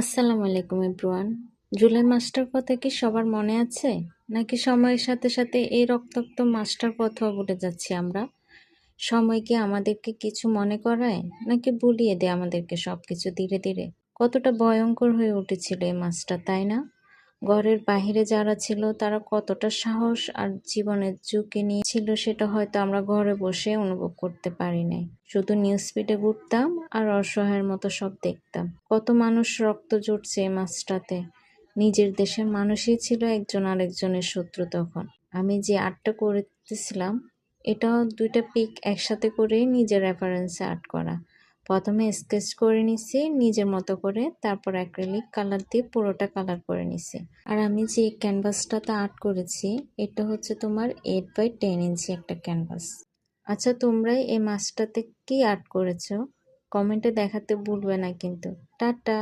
আসসালামু আলাইকুম এভরিওয়ান। জুলাই মাসটার কথা কি সবার মনে আছে? নাকি সময়ের সাথে সাথে এই রক্তাক্ত মাসটার কথাও বলে যাচ্ছি আমরা? সময় কি আমাদেরকে কিছু মনে করায়? নাকি ভুলিয়ে দেয় আমাদেরকে সব কিছু ধীরে ধীরে? কতটা ভয়ঙ্কর হয়ে উঠেছিল এই মাসটা, তাই না? ঘরের বাহিরে যারা ছিল, তারা কতটা সাহস আর জীবনের ঝুঁকি নিয়েছিল সেটা হয়তো আমরা ঘরে বসে অনুভব করতে পারি নাই। শুধু নিউজ ফিডে ঘুরতাম আর অসহায়ের মতো সব দেখতাম। কত মানুষ রক্ত জুটছে এই মাসটাতে নিজের দেশের মানুষই ছিল একজন আরেকজনের শত্রু তখন। আমি যে আর্টটা করতেছিলাম এটাও দুইটা পিক একসাথে করেই নিজের রেফারেন্সে আর্ট করা। প্রথমে স্কেচ করে নিছি, নিজের মতো করে। তারপর অ্যাক্রিলিক কালার দিয়ে পুরোটা কালার করে নিছি। আর আমি যে ক্যানভাসটাতে আর্ট করেছি, এটা হচ্ছে তোমার এইট বাই টেন ইঞ্চি একটা ক্যানভাস আচ্ছা তোমরা এই মাছটাতে কি আর্ট করেছ? কমেন্টে দেখাতে ভুলবে না কিন্তু। টাটা!